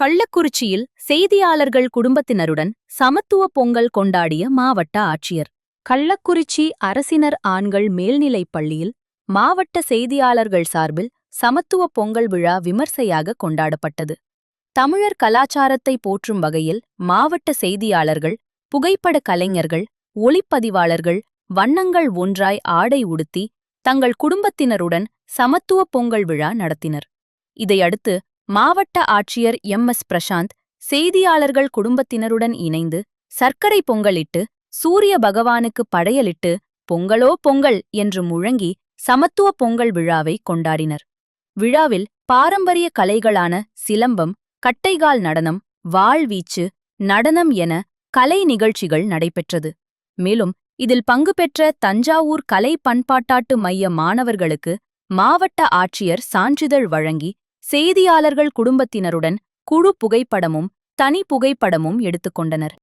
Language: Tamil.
கள்ளக்குறிச்சியில் செய்தியாளர்கள் குடும்பத்தினருடன் சமத்துவ பொங்கல் கொண்டாடிய மாவட்ட ஆட்சியர். கள்ளக்குறிச்சி அரசினர் ஆண்கள் மேல்நிலைப் பள்ளியில் மாவட்ட செய்தியாளர்கள் சார்பில் சமத்துவ பொங்கல் விழா விமர்சையாக கொண்டாடப்பட்டது. தமிழர் கலாச்சாரத்தை போற்றும் வகையில் மாவட்ட செய்தியாளர்கள் புகைப்பட கலைஞர்கள் ஒளிப்பதிவாளர்கள் வண்ணங்கள் ஒன்றாய் ஆடை உடுத்தி தங்கள் குடும்பத்தினருடன் சமத்துவ பொங்கல் விழா நடத்தினர். இதையடுத்து மாவட்ட ஆட்சியர் எம். எஸ். பிரசாந்த் செய்தியாளர்கள் குடும்பத்தினருடன் இணைந்து சர்க்கரை பொங்கலிட்டு சூரிய பகவானுக்கு படையலிட்டு பொங்கலோ பொங்கல் என்று முழங்கி சமத்துவ பொங்கல் விழாவை கொண்டாடினர். விழாவில் பாரம்பரிய கலைகளான சிலம்பம் கட்டைகால் நடனம் வாழ்வீச்சு நடனம் என கலை நிகழ்ச்சிகள் நடைபெற்றது. மேலும் இதில் பங்கு பெற்ற தஞ்சாவூர் கலை பண்பாட்டாட்டு மைய மாணவர்களுக்கு மாவட்ட ஆட்சியர் சான்றிதழ் வழங்கி செய்தியாளர்கள் குடும்பத்தினருடன் குழு புகைப்படமும் தனி புகைப்படமும் எடுத்துக்கொண்டனர்